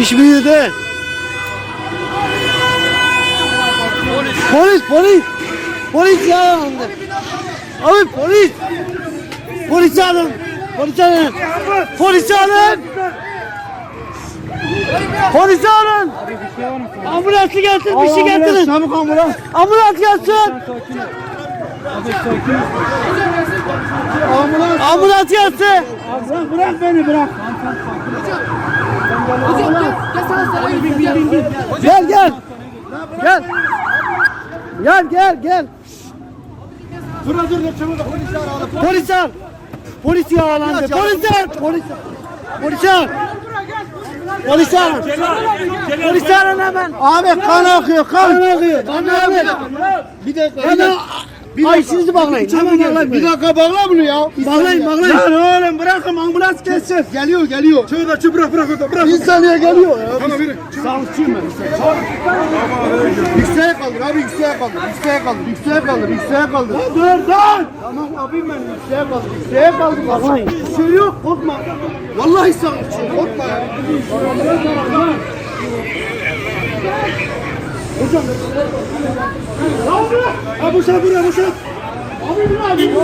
İş büyüdü. Polis polis. Polis yaralandı. Abi polis. Polis alın. Polis alın. Polis alın. Polis alın. Ambulansı getir bir şey getirin. Çabuk ambulans. Ambulans gelsin. Ambulans. Ambulans gelsin. Bırak, bırak beni bırak. Gel gel. Gel. Gel gel gel. Dur dur dur çabuk polis ara. Polis al. Polis yağlandı. Polis al. Polis al. Polis al. Polis al. Polis al hemen. Abi kan akıyor kan. Kan akıyor. Kan akıyor. Bir dakika. Hemen dakika. Bir Ay dakika. sizi bağlayın. Hemen bağlayın. Bir dakika bağla bunu ya. Bağlayın bağlayın. Lan oğlum bırakın ambulans gelsin. Geliyor geliyor. Şöyle de şu bırak bırak bırak. bırak. Bir saniye geliyor ya. Tamam verin. Sağlıkçıyım ben. Yükseğe kaldır abi yükseğe kaldır. Yükseğe kaldır. Yükseğe kaldır. Yükseğe kaldır. Dur dur. Tamam abim ben yükseğe kaldır. Yükseğe kaldır. Bakmayın. Bir şey yok korkma. Vallahi sağlıkçıyım korkma ya. Ha bu şey buraya bu şey. Abi bunu abi.